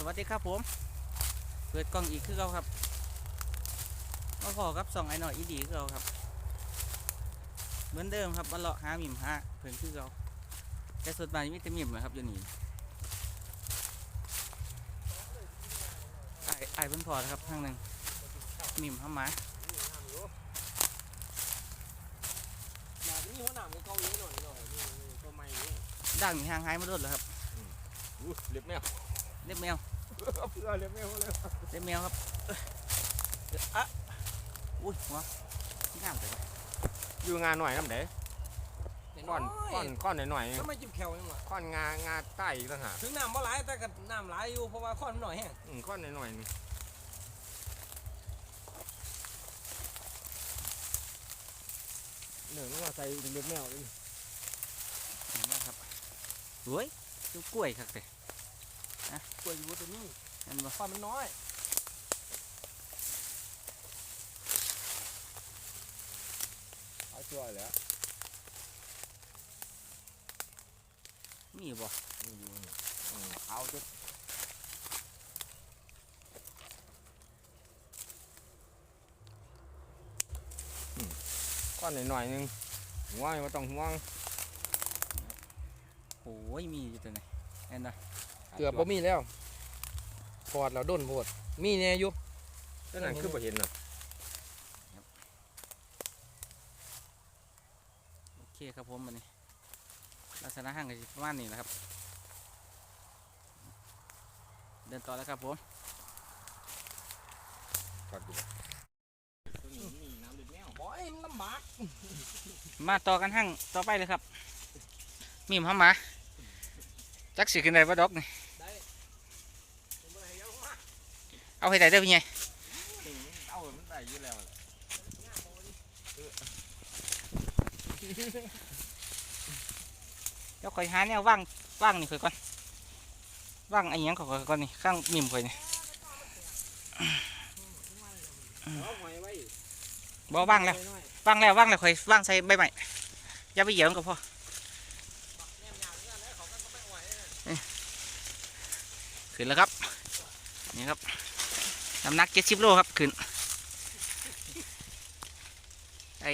สวัสดีครับผม เปิดกล้องอีกคือเราครับมาพอครับส่องไอ้หน่อยอีดีคือเราครับ เหมือนเดิมครับมาเลาะหาหมิ่มหาเพิ่นคือเราแต่สุดท้ายมีแต่หมิ่มนะครับอยู่นี่ไอ้ไอ้เพิ่นพอแล้วครับทางหนึ่งหมิ่มเข้ามาอยากนี่หัวหนามเกาหลีหน่อยหน่อยนี่นี่ตัวใหม่นี่ด่างนี่ห่างหายมาโดดแล้วครับอู้เล็บแมว เล็บแมวเพื่อเล็บแมวเลยเล็บแมวครับเอ้ยเอ้ยอะอุ้ยหัวที่น้ำเลยอยู่งานหน่อยน้ำเด้ก้อนก้อนก้อนหน่อยหน่อยทำไมจิ้มแขวยังวะก้อนงางาใต้อีกต่างหากถึงน้ำบ่หลายแต่กับน้ำหลายอยู่เพราะว่าข้อนมันหน่อยแห้งอืมก้อนหน่อยหน่อยนี่เหนือมันว่าใส่เล็บแมวเลยเห็นไหมครับเฮ้ยดูกล้วยครับเด้ กล้วยอยู่ตัวนี้นั่นบ่ข้อนมันน้อยเอาช่วยแล้วมีบ่นี่อยู่นี่อืมเอาจุดอืมก้อนหน่อยหน่อยๆหนึงห่วงไม่ต้องห่วงโอ้ยมีอยู่ตัวไหนเห็นไหม เกือบบ่มีแล้วปอดแล้วด้นโพดมีเนี่ยอยู่นั่นนะคือบ่เห็นน่ะโอเคครับผมมันนี้ลักษณะห่างกันประมาณนี้นะครับ เดินต่อแล้วครับผมก่อนดูตัวนี้มีน้ำเล็บแมวบ่อยมันลำบากมาต่อกันห่างต่อไปเลยครับ มีมเข้ามาจักสิขึ้นได้บ่ดอกนี่ได้ผมบ่ได้ยังมาเอาให้ได้เด้อพี่ใหญ่เอามันได้อยู่แล้วแหละเดี๋ยวคอยหา แนวว่างว่างนี่ค่อยก่อนว่างไอ้หยังเขอยก่อนนี่ข้างมิมค่อยนี่เอาหอยไขึ้นแล้วครับ นี่ครับน้ำหนักเจ็ดสิบโลครับขึ้นไอ้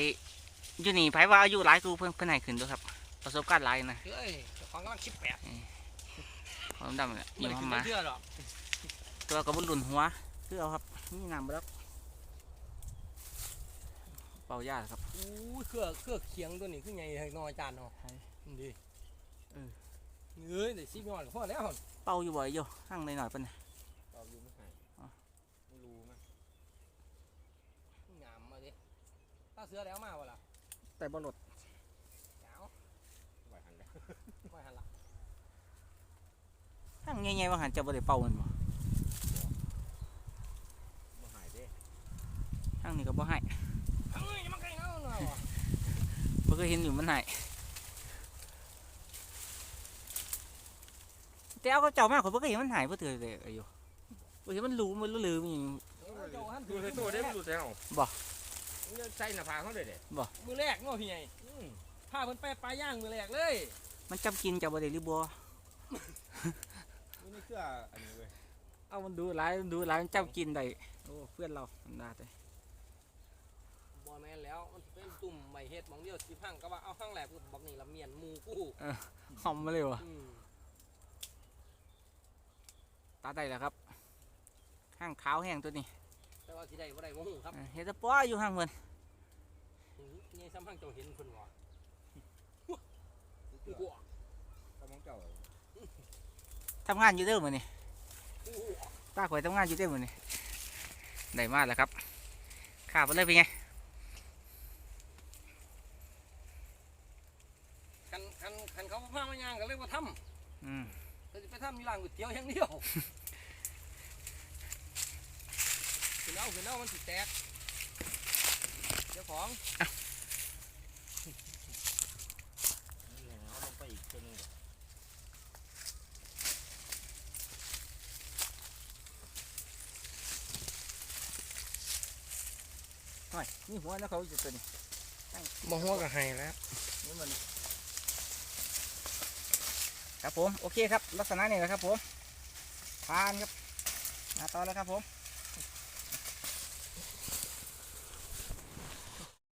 อยูนี่ไผว่าอายุหลายกูเพิ่นเพิ่นให้ขึ้นด้วยครับ ประสบการณ์หลายนะเฮ้ยเจ้าของกำลังคิดแปดความดำเนี่ยไม่มีได้เข้าขึ้นมาเชื่อหรอกตัวกระบุนหลุนหัวคือเอาครับนี่น้ำบล็อกเป่ายาครับอู้ยเครือเครือเคียงตัวนี้คือไงน้อยจานเนาะใช่นี่ดิเออ เอ้ยได้สิบยอดก็พอแล้วเป่าอยู่บ่อยอยู่ห้างหน่อยๆปะเนี่ยเอาอยู่ไม่หายอ๋อไม่รู้มั้ยงามมาดิถ้าเสือแล้วมาวะล่ะแต่บ่หลดเจ้าไหวหันแล้วไม่หันหลังห้างใหญ่ๆว่าหันจะบ่ได้เป่ามันบ่ไม่หายเด้ห้างนี้ก็บ่ให้เอ้ยอย่ามาใกล้เขาหน่อยว่ะบ่เคยเห็นอยู่มันให้แต่ เอาก็เจ้ามากกว่าบ่เคยเห็นมันหายบ่เถื่อเลยอยุบ่เห็นมันรู้มันรู้ลืมอย่างดูใส่ตัวได้ไม่รู้ใส่เอาบ่มันจะใส่หน้าผากเขาเลยเด้มือแรกเนาะพี่ใหญ่อืมพาเพิ่นไปปลาย่างมือแรกเลย มันจำกินจะบ่ได้หรือบ่นี่คืออันนี้เว้ยเอามันดูหลายดูหลายมันจำกินได้โอ้เพื่อนเรามันได้แต่บอแมนแล้วมันเป็นตุ่มใบเฮ็ดมองเดียวสิพังก็ว่าเอาข้างแหลกกูบอกนี่ละเมียนมูกูหอมมาเลยวะ ตาได้แล้วครับห้างขาวแห้งตัวนี้แต่ว่าสิได้บ่ได้บ่ฮู้ครับเออเฮ็ดแตะป้ออยู่ห้างเพิ่นอื้อนี่ซ้ำพังเจ้าเห็นเพิ่นบ่เสื้อกูกำลังเจ้าทำงานอยู่เด้อมื้อนี้กูป้าข่อยทำงานอยู่เด้อมื้อนี้ได้มาแล้วครับข้าวไปเลยเป็นไงคันคันคันเขาพามาย่างก็เลยว่าทำอืมแต่สิไป ทำอยู่ร้านก๋วยเตี๋ยวอย่างเดียวขึ้นเอาขึ้นเอามันสิแตกเจ้าของนี่เอาลงไปอีกตัวหนึงหน่อยนี่หัวแล้วเขาอยู่ตัวนี้บ่ฮู้ก็ให้แล้วนี่มัน ครับผมโอเคครับลักษณะนี้นะครับผมทานครับมาต่อเลยครับผม